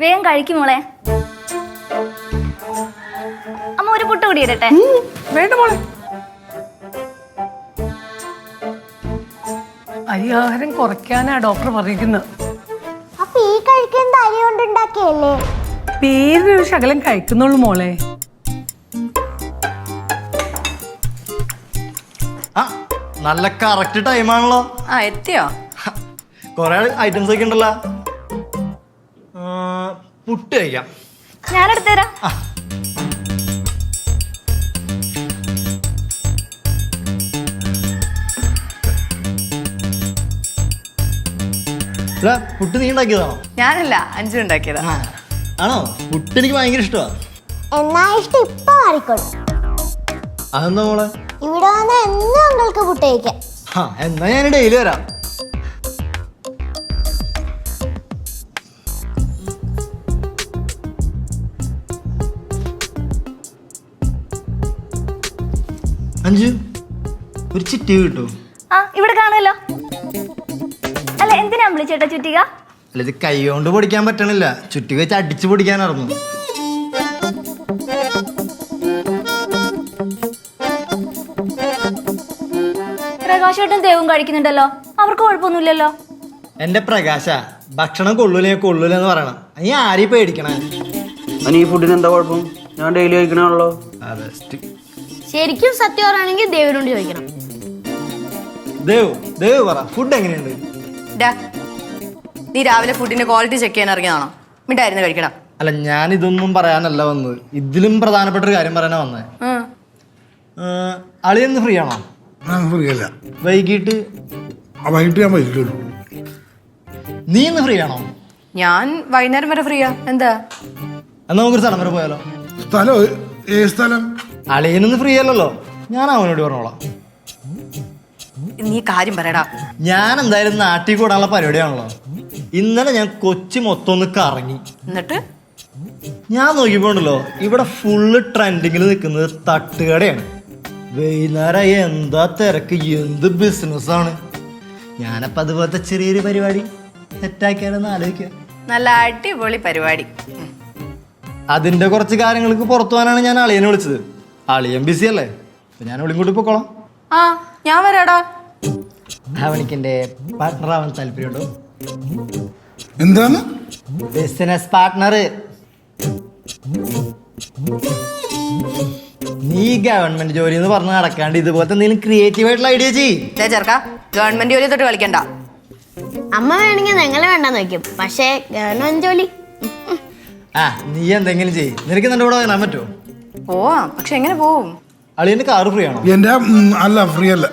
വേഗം കഴിക്കും മോളെ. അമ്മ ഒരു പുട്ട് കൂടി ഇടട്ടെ. വേണ്ട മോളെ. അരിയാഹാരം കുറയ്ക്കാനാ ഡോക്ടർ പറഞ്ഞിരിക്കുന്നത്. അപ്പൊ ഈ കഴിക്കുന്നത് അരി കൊണ്ടുണ്ടാക്കിയല്ലേ പേരിനൊരു ശകലം കഴിക്കുന്നുള്ളൂ മോളെ. ആ നല്ല കറക്റ്റ് ടൈമാണല്ലോ ആ എത്തിയോ? കൊറേ ഐറ്റംസ് ഒക്കെ ഉണ്ടല്ലോ. പുട്ട് കഴിക്കാം. ഞാൻ തരാം ആ. പുട്ട് നീ ഉണ്ടാക്കിയതാണോ? ഞാനല്ല അഞ്ചു ഉണ്ടാക്കിയതാ. ആണോ? പുട്ട് എനിക്ക് ഭയങ്കര ഇഷ്ടമാണ് എന്നാ ഇഷ്ടം ഇപ്പൊ മാറിക്കോളും. അതെന്താ മോളെ? ഇവിടെ വന്ന് എന്നും അങ്ങൾക്ക് പുട്ട് കഴിക്കാം. ആ എന്നാ ഞാൻ ഡെയിലി വരാം. അഞ്ചു. ഒരു ചിട്ടി കിട്ടോ. ആ ഇവിടെ കാണുമല്ലോ. അല്ല എന്തിനാ വിളിച്ചേട്ടാ ചുറ്റിക? അല്ല ഇത് കൈ കൊണ്ട് പൊടിക്കാൻ പറ്റണില്ല. ചുറ്റി വെച്ച് അടിച്ചു പൊടിക്കാനായിരുന്നു പ്രകാശേട്ടൻ ദേവും കഴിക്കുന്നുണ്ടല്ലോ. അവർക്ക് കുഴപ്പമൊന്നുമില്ലല്ലോ. എന്റെ പ്രകാശ ഭക്ഷണം കൊള്ളൂലേ കൊള്ളൂല എന്ന് പറയണം. നീ ആരെയും പേടിക്കണേ? ഈ ഫുഡിന് എന്താ കുഴപ്പം? ഞാൻ ഡെയിലി കഴിക്കണമല്ലോ ശരിക്കും സത്യം പറയുകയാണെങ്കിൽ ദേവിനോട് ചോദിക്കണം. ദേവ് ദേവ് പറ ഫുഡ് എങ്ങനെയുണ്ട്? ഡാ, നീ രാവിലെ ഫുഡിന്റെ ക്വാളിറ്റി ചെക്ക് ചെയ്യാൻ ഇറങ്ങിയതാണോ? മിണ്ടായിരുന്നു കഴിക്കണം. അല്ല ഞാൻ ഇതൊന്നും പറയാനല്ല വന്നത്. ഇതിലും പ്രധാനപ്പെട്ട ഒരു കാര്യം പറയാനാ വന്നേ. അളിയെന്ന് ഫ്രീ ആണോ? ഞാൻ ഫ്രീ അല്ല. വൈകിട്ട്? ആ വൈകിട്ട് ഞാൻ നീ ഇന്ന് ഫ്രീ ആണോ? ഞാൻ വൈകുന്നേരം വരെ ഫ്രീയാ എന്താ? എന്നാ നമുക്കൊരു സ്ഥലം വരെ പോയാലോ. സ്ഥലം ഏ സ്ഥലം? അളിയനൊന്ന് ഫ്രീ അല്ലല്ലോ. ഞാൻ അവനോട് പറഞ്ഞോളാം. നീ കാര്യം പറയടാ. ഞാൻ എന്തായാലും നാട്ടിൽ കൂടാനുള്ള പരിപാടിയാണല്ലോ. ഇന്നലെ ഞാൻ കൊച്ചി മൊത്തം ഒന്ന് കറങ്ങി. എന്നിട്ട്? ഞാൻ നോക്കിപ്പോണ്ടല്ലോ ഇവിടെ ഫുള്ള് ട്രെൻഡിങ്ങിൽ നിൽക്കുന്നത് തട്ടുകടയാണ്. വൈകുന്നേരം എന്താ തിരക്ക് എന്ത് ബിസിനസ്സാണ് ഞാനപ്പോൾ അതുപോലത്തെ ചെറിയൊരു പരിപാടി സെറ്റാക്കിയാലെന്ന് ആലോചിക്കുക നല്ല അടിപൊളി പരിപാടി. അതിന്റെ അതിന്റെ കുറച്ച് കാര്യങ്ങൾക്ക് പുറത്തു പോകാനാണ് ഞാൻ അളിയനെ വിളിച്ചത്. അളിയൻ ബിസി അല്ലേ? അപ്പൊ ഞാൻ കൂട്ടി പൊക്കോളാം. ആ ഞാൻ വരാടാ. അവനിക്ക് പാർട്ട്ണർ ആവാൻ താല്പര്യമുണ്ടോ? എന്താണ്? ബിസിനസ് പാർട്ട്ണർ നീ ഗവൺമെന്റ് ജോലി എന്ന് പറഞ്ഞ് നടക്കാണ്ട് ഇതുപോലത്തെ എന്തെങ്കിലും ക്രിയേറ്റീവ് ആയിട്ടുള്ള ഐഡിയ ചെയ്യ്. ദേ ചെറുക്ക ഗവൺമെന്റ് ജോലി തൊട്ട് കളിക്കണ്ട. അമ്മ വേണമെങ്കിൽ ഞങ്ങളെ വേണ്ടെന്ന് വെക്കും പക്ഷേ ഗവൺമെന്റ് ജോലി. ആ നീ എന്തെങ്കിലും ചെയ്യ്. നിനക്ക് നിന്റെ കൂടെ വരാൻ പറ്റുമോ പോവാം. പക്ഷെ എങ്ങനെ പോവും? അളിയന്റെ കാർ ഫ്രീ ആണോ? എന്റെ ഉം, അല്ല ഫ്രീ അല്ല.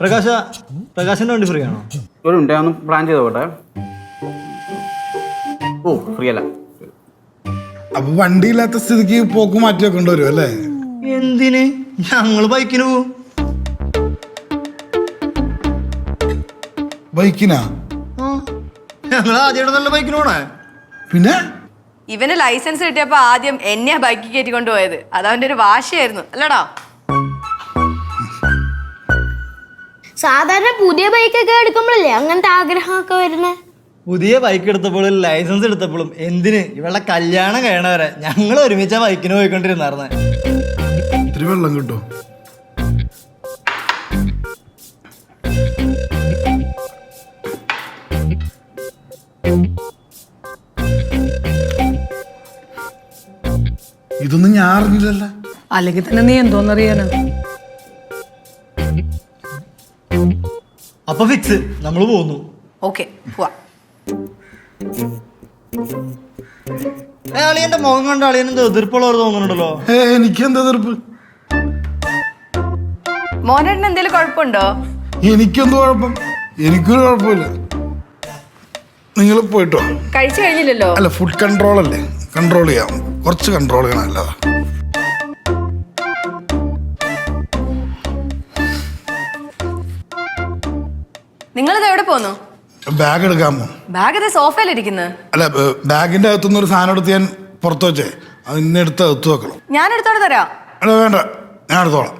പ്രകാശ പ്രകാശിന്റെ വണ്ടി ഫ്രീ ആണോ? ഒരു മിനിറ്റ് ഞാൻ ഒന്ന് പ്ലാൻ ചെയ്ത് പോട്ടെ. ഓ ഫ്രീ അല്ല. അപ്പൊ വണ്ടിയില്ലാത്ത സ്ഥിതിക്ക് പോക്ക് മാറ്റി വെക്കേണ്ടി വരും അല്ലേ? എന്തിന്? ഞങ്ങൾ ബൈക്കിന് പോവും. ബൈക്കിനാ ഞങ്ങൾ ആദ്യമായിട്ട് നല്ല ബൈക്കിന് പോണേ. പിന്നെ? ഇവന് ലൈസൻസ് കിട്ടിയപ്പോ ആദ്യം എന്നെ ബൈക്ക് കയറ്റി കൊണ്ടുപോയത്. അത് അവന്റെ ഒരു വാശിയായിരുന്നു. അല്ലടാ. സാധാരണ പുതിയ ബൈക്കൊക്കെ എടുക്കുമ്പോഴല്ലേ അങ്ങനത്തെ ആഗ്രഹമൊക്കെ വരുന്നത് പുതിയ ബൈക്ക് എടുത്തപ്പോഴും ലൈസൻസ് എടുത്തപ്പോഴും എന്തിന് ഇവളുടെ കല്യാണം കഴിയണവരെ ഞങ്ങൾ ഒരുമിച്ച ബൈക്കിന് പോയിക്കൊണ്ടിരുന്നായിരുന്നേ. ഇത്തിരി വെള്ളം കിട്ടും? ഇതൊന്നും ഞാൻ അറിഞ്ഞില്ലല്ലോ. അല്ലെങ്കിൽ തന്നെ നീ എന്തോന്നറിയാനോ? അപ്പൊ ഫിക്സ് നമ്മൾ പോന്നു. ഓക്കെ പോവാ. അളിയന്റെ മുഖം കണ്ട അളിയനെന്തോ എതിർപ്പുള്ളവർ തോന്നുന്നുണ്ടല്ലോ. എനിക്ക് എന്താ എതിർപ്പ്? മോനേട്ടന് എന്തെങ്കിലും കുഴപ്പമുണ്ടോ? എനിക്കെന്ത് കുഴപ്പം? എനിക്കൊരു കുഴപ്പമില്ല. നിങ്ങൾ പോയിട്ടോ? കഴിച്ചു കഴിഞ്ഞില്ലല്ലോ. അല്ല ഫുഡ് കൺട്രോൾ അല്ലേ? കൺട്രോൾ ചെയ്യാം. കുറച്ച് കൺട്രോൾ ചെയ്യണം നല്ലതാ. നിങ്ങളിത് എവിടെ പോന്നു? ബാഗ് എടുക്കാമോ ബാഗ് ഇത് സോഫയിലിരിക്കുന്നത് അല്ല ബാഗിന്റെ അകത്തുനിന്ന് ഒരു സാധനം എടുത്ത് ഞാൻ പുറത്തു വെച്ചേ. അത് ഇന്ന് എടുത്ത് എത്തു വെക്കണം. ഞാൻ എടുത്തോടെ തരാം. അല്ല വേണ്ട. ഞാൻ എടുത്തോളാം.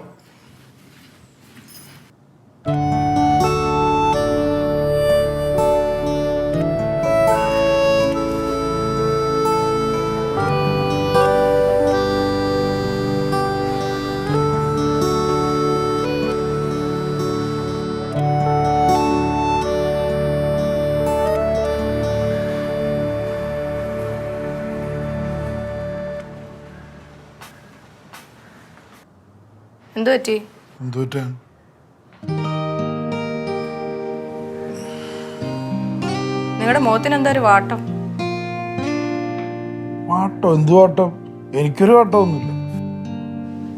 എന്തു പറ്റി? എന്തു പറ്റാ? നിങ്ങളുടെ മുഖത്തിന് എന്താ ഒരു വാട്ടം? വാട്ടം? എന്തു വാട്ടം? എനിക്കൊരു വാട്ടമൊന്നുമില്ല.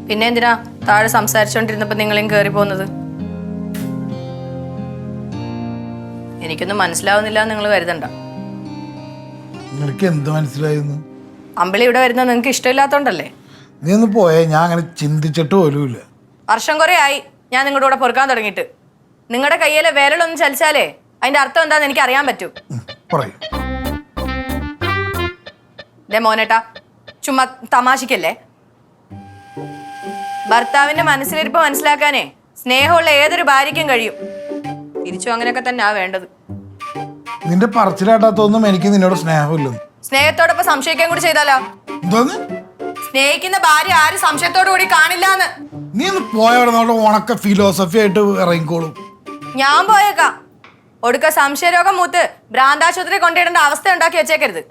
പിന്നെ എന്തിനാ താഴെ സംസാരിച്ചോണ്ടിരുന്നപ്പോ നിങ്ങളെയും കേറി പോകുന്നത് എനിക്കൊന്നും മനസ്സിലാവുന്നില്ല നിങ്ങൾ കരുതണ്ട. നിനക്ക് എന്ത് മനസ്സിലായിരുന്നു അമ്പിളി ഇവിടെ വരുന്നത് നിങ്ങൾക്ക് ഇഷ്ടമില്ലാത്തോണ്ടല്ലേ? നീ ഒന്ന് പോയേ ഞാൻ അങ്ങനെ ചിന്തിച്ചിട്ട് പോലുമില്ല. വർഷം കുറേ ആയി ഞാൻ നിങ്ങളുടെ കൂടെ പൊറുക്കാൻ തുടങ്ങിയിട്ട്. നിങ്ങളുടെ കയ്യിലെ വിരലൊന്നും ചലിച്ചാലേ അതിന്റെ അർത്ഥം എന്താന്ന് എനിക്ക് അറിയാൻ പറ്റൂ. പറയൂ. ദേ മോനേട്ടാ ചുമ്മാ തമാശിക്കല്ലേ? ഭർത്താവിന്റെ മനസ്സിലിരിപ്പ് മനസ്സിലാക്കാനേ സ്നേഹമുള്ള ഏതൊരു ഭാര്യയ്ക്കും കഴിയും. തിരിച്ചു അങ്ങനെയൊക്കെ തന്നെയാ വേണ്ടത്. നിന്റെ പറച്ചിലാട്ടാത്തൊന്നും എനിക്ക് നിന്നോട് സ്നേഹമില്ലെന്ന്. സ്നേഹത്തോടൊപ്പം സംശയിക്കാൻ കൂടി ചെയ്താലോ? എന്തോന്ന് സ്നേഹിക്കുന്ന ഭാര്യ ആരും സംശയത്തോടു കൂടി കാണില്ലാന്ന്. നീ ഒന്ന് പോയവിടെ ഉണക്ക ഫിലോസഫി ആയിട്ട് ഇറങ്ങിക്കോളും. ഞാൻ പോയേക്കാം. ഒടുക്ക സംശയരോഗം മൂത്ത് ഭ്രാന്താശുപത്രി കൊണ്ടിടേണ്ട അവസ്ഥ ഉണ്ടാക്കി വെച്ചേക്കരുത്.